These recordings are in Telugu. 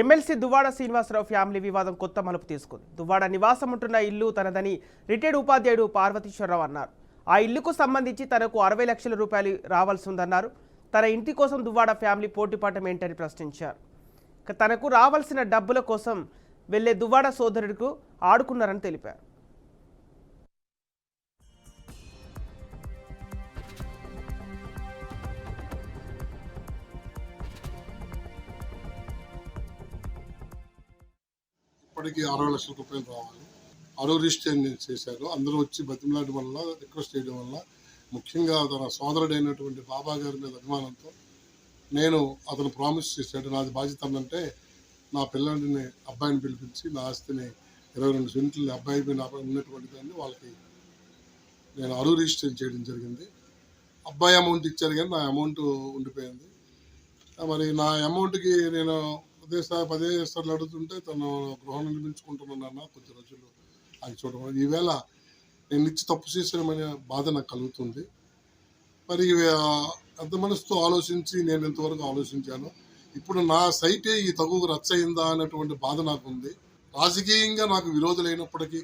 ఎమ్మెల్సీ దువ్వాడ శ్రీనివాసరావు ఫ్యామిలీ వివాదం కొత్త మలుపు తీసుకుంది. దువ్వాడ నివాసం ఉంటున్న ఇల్లు తనదని రిటైర్డ్ ఉపాధ్యాయుడు పార్వతీశ్వరరావు అన్నారు. ఆ ఇల్లుకు సంబంధించి తనకు అరవై లక్షల రూపాయలు రావాల్సి ఉందన్నారు తన ఇంటి కోసం దువ్వాడ ఫ్యామిలీ పోటీపాఠం ఏంటని ప్రశ్నించారు. తనకు రావాల్సిన డబ్బుల కోసం వెళ్ళే దువ్వాడ సోదరుడికు ఆడుకున్నారని తెలిపారు. ఇప్పటికీ అరవై లక్షల రూపాయలు రావాలి. అరవై రిజిస్టర్ చేశారు అందరూ వచ్చి బతిమలాడి వల్ల రిక్వెస్ట్ చేయడం వల్ల ముఖ్యంగా తన సోదరుడైనటువంటి బాబా గారి మీద అభిమానంతో నేను అతను ప్రామిస్ చేశాడు. నాది బాధ్యత అంటే నా పిల్లడిని అబ్బాయిని పిలిపించి నా ఆస్తిని ఇరవై రెండు సెంట్లు అబ్బాయి మీద ఉన్నటువంటి దాన్ని వాళ్ళకి నేను అరువు రిజిస్టర్ చేయడం జరిగింది. అబ్బాయి అమౌంట్ ఇచ్చారు కానీ నా అమౌంట్ ఉండిపోయింది. మరి నా అమౌంట్కి నేను పదే పదే సార్లు అడుగుతుంటే తను గృహం నిర్మించుకుంటున్నానన్న కొద్ది రోజులు అది చూడడం ఈవేళ నేను ఇచ్చి తప్పు చేసానమనే బాధ నాకు కలుగుతుంది. మరి పెద్ద మనసుతో ఆలోచించి నేను ఇంతవరకు ఆలోచించాను. ఇప్పుడు నా సైటే ఈ తగుకు రచ్చ అయిందా అనేటువంటి బాధ నాకు ఉంది రాజకీయంగా నాకు విరోధులైనప్పటికీ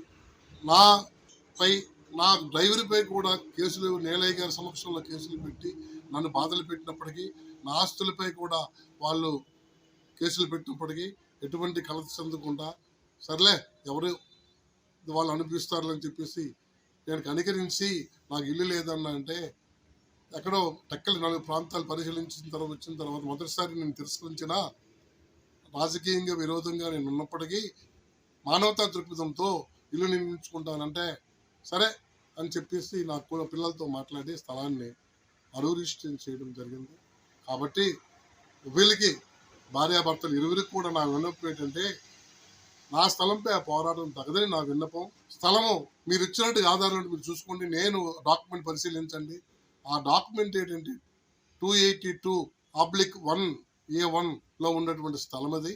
నాపై నా డ్రైవర్పై కూడా కేసులు నేలయ్య గారి సమక్షంలో కేసులు పెట్టి నన్ను బాధలు పెట్టినప్పటికీ నా ఆస్తులపై కూడా వాళ్ళు కేసులు పెట్టినప్పటికీ ఎటువంటి కలత చెందకుండా సర్లే ఎవరు వాళ్ళు అనిపిస్తారని చెప్పేసి నేను కనికరించి నాకు ఇల్లు లేదన్నా అంటే ఎక్కడో టక్కలు నాలుగు ప్రాంతాలు పరిశీలించిన తర్వాత వచ్చిన తర్వాత మొదటిసారి నేను తిరస్కరించిన రాజకీయంగా విరోధంగా నేను ఉన్నప్పటికీ మానవతా దృక్పథంతో ఇల్లు నిర్మించుకుంటానంటే సరే అని చెప్పేసి నా కూడా పిల్లలతో మాట్లాడి స్థలాన్ని అరువు రిజిస్ట్రేషన్ చేయడం జరిగింది. కాబట్టి వీళ్ళకి భార్యాభర్తలు ఇరువురికి కూడా నా విన్నపం ఏంటంటే నా స్థలంపై ఆ పోరాటం తగదని నా విన్నపం. స్థలము మీరు ఇచ్చినట్టు ఆధారాలు మీరు చూసుకోండి. నేను డాక్యుమెంట్ పరిశీలించండి. ఆ డాక్యుమెంట్ ఏంటంటే two eighty two oblique one A వన్లో ఉన్నటువంటి స్థలం అది.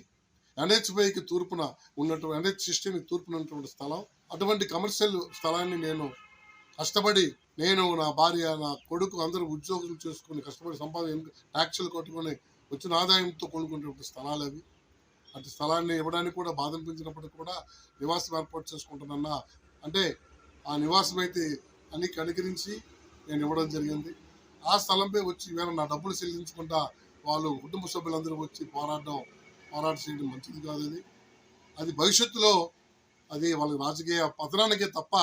ఎన్హెచ్బైకి తూర్పున ఉన్నటువంటి ఎన్హెచ్ సిక్స్టీన్ తూర్పున ఉన్నటువంటి స్థలం. అటువంటి కమర్షియల్ స్థలాన్ని నేను కష్టపడి నేను నా భార్య నా కొడుకు అందరూ ఉద్యోగులు చేసుకుని కష్టపడి సంపాదన ట్యాక్సులు కొట్టుకొని వచ్చిన ఆదాయంతో కోలుకునేటువంటి స్థలాలు అవి. అటు స్థలాన్ని ఇవ్వడానికి కూడా బాధ అనిపించినప్పటికీ కూడా నివాసం ఏర్పాటు చేసుకుంటానన్న అంటే ఆ నివాసం అయితే అన్ని కనికరించి నేను ఇవ్వడం జరిగింది. ఆ స్థలంపై వచ్చి వేరే నా డబ్బులు చెల్లించకుండా వాళ్ళు కుటుంబ సభ్యులందరూ వచ్చి పోరాడడం పోరాటం చేయడం మంచిది కాదు అది. అది భవిష్యత్తులో అది వాళ్ళ రాజకీయ పతనానికే తప్ప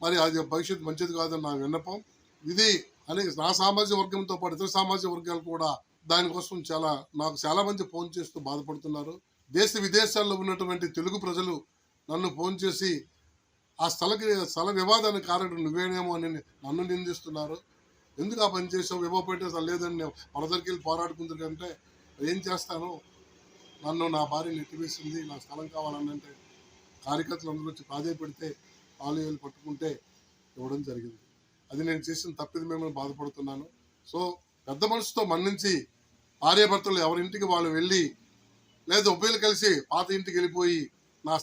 మరి అది భవిష్యత్తు మంచిది కాదని నా విన్నపం. ఇది అనేక నా సామాజిక వర్గంతో పాటు ఇతర సామాజిక వర్గాలు కూడా దానికోసం చాలా నాకు చాలా మంది ఫోన్ చేస్తూ బాధపడుతున్నారు. దేశ విదేశాల్లో ఉన్నటువంటి తెలుగు ప్రజలు నన్ను ఫోన్ చేసి ఆ స్థలకి స్థల వివాదానికి కారణం నువ్వేనేమో అని నన్ను నిందిస్తున్నారు. ఎందుకు ఆ పని చేసావు ఇవ్వకపోతే అసలు లేదని నేను మన దగ్గరికి వెళ్ళి పోరాడుకుంటుంటే ఏం చేస్తాను? నన్ను నా భార్య నెట్టివేసింది నా స్థలం కావాలని అంటే కార్యకర్తలు అందరూ వచ్చి ప్రాధాయపడితే పెడితే వేలు పట్టుకుంటే ఇవ్వడం జరిగింది. అది నేను చేసిన తప్పిది మేము బాధపడుతున్నాను. సో పెద్ద మనసుతో మన్నించి భార్యాభర్తలు ఎవరింటికి వాళ్ళు వెళ్ళి లేదా ఉభయలు కలిసి పాత ఇంటికి వెళ్ళిపోయి నా